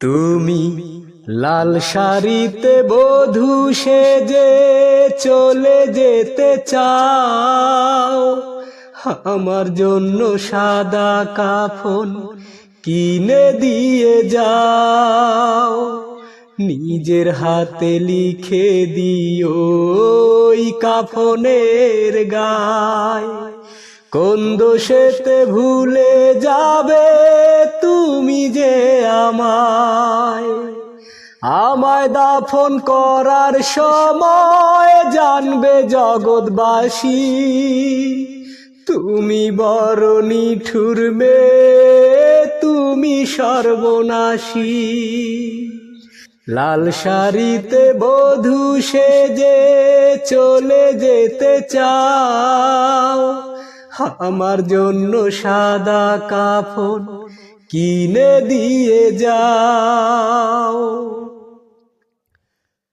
তুমি লাল শাড়িতে বধূ সেজে চলে যেতে চাও। আমার জন্য সাদা কাফন কিনে দিয়ে যাও। নিজের হাতে লিখে দিও কাফনের গায়। কোন দোষেতে ভুলে যাবে তুমি যে আমায়? আমায় দাফন করার সময় জানবে জগৎবাসী। তুমি বড় নিঠুর মেয়ে, তুমি সর্বনাশী। লাল শাড়িতে বধূ সেজে চলে যেতে চাও। আমার জন্য সাদা কাফন কিনে দিয়ে যাও।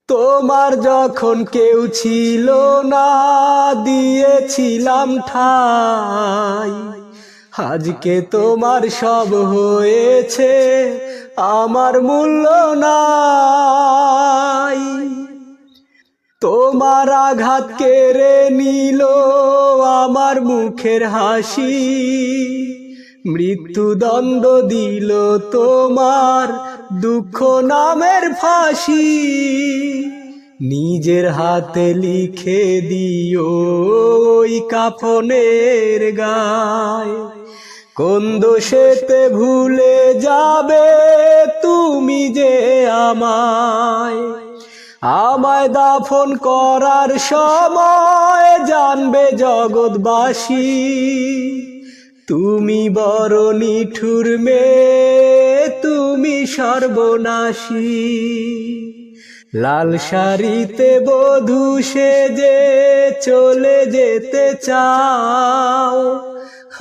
তোমার যখন কেউ ছিল না, দিয়েছিলাম ঠাই। আজকে তোমার সব হয়েছে, আমার মূল্য নাই। তোমার আঘাত কেড়ে নিল আমার মুখের হাসি। মৃত্যুদণ্ড দিল তোমার দুঃখ নামের ফাঁসি। নিজের হাতে লিখে দিও ওই কাফনের গায়। কোন দোষেতে ভুলে যাবে তুমি যে আমায়। আমায় দাফন করার সময় জানবে জগৎবাসী। তুমি বড় নিঠুর মেয়ে, তুমি সর্বনাশী। লাল শাড়িতে বধূ সেজে চলে যেতে চাও।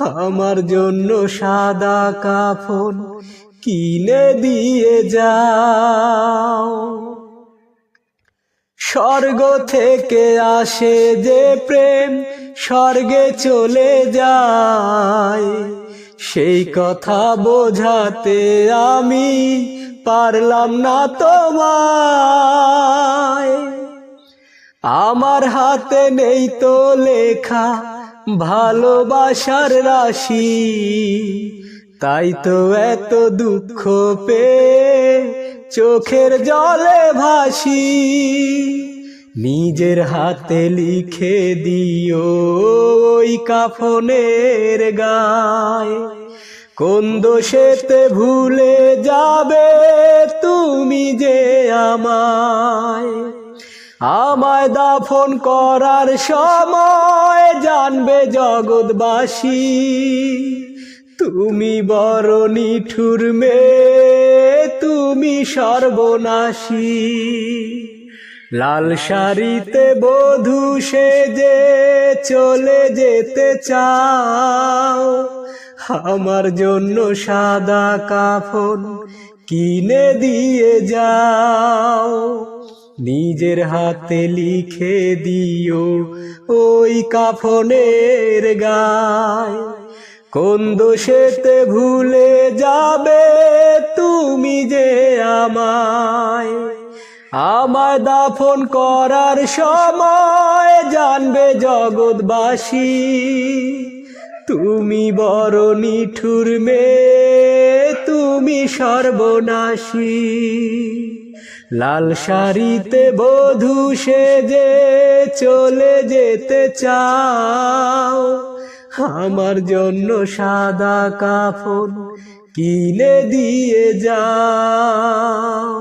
আমার জন্য সাদা কাফন কিনে দিয়ে যাও। স্বর্গ থেকে আসে যে প্রেম, স্বর্গে চলে যায়। সেই কথা বোঝাতে আমি পারলাম না তোমায়। আমার হাতে নেই তো লেখা ভালোবাসার রাশি, তাই তো এত দুঃখ পেয়ে চোখের জলে ভাসি, নিজের হাতে লিখে দিও ওই কাফনের গায়। কোন দোষেতে ভুলে যাবে তুমি যে আমায়? আমায় দাফন করার সময় জানবে জগৎবাসী। তুমি বড় নিঠুর মেয়ে তুমি সর্বনাশী। লাল শাড়িতে বধূ সেজে চলে যেতে চাও। আমার জন্য সাদা কাফন কিনে দিয়ে যাও। নিজের হাতে লিখে দিও ওই কাফনের গায়। কোন দোষেতে ভুলে যাবে তুমি যে আমায়? আমায় দাফন করার সময় জানবে জগৎবাসী। তুমি বড় নিঠুর মেয়ে, তুমি সর্বনাশী। লাল শাড়িতে বধূ সেজে চলে যেতে চাও। আমার জন্য সাদা কাফন কিনে দিয়ে যাও।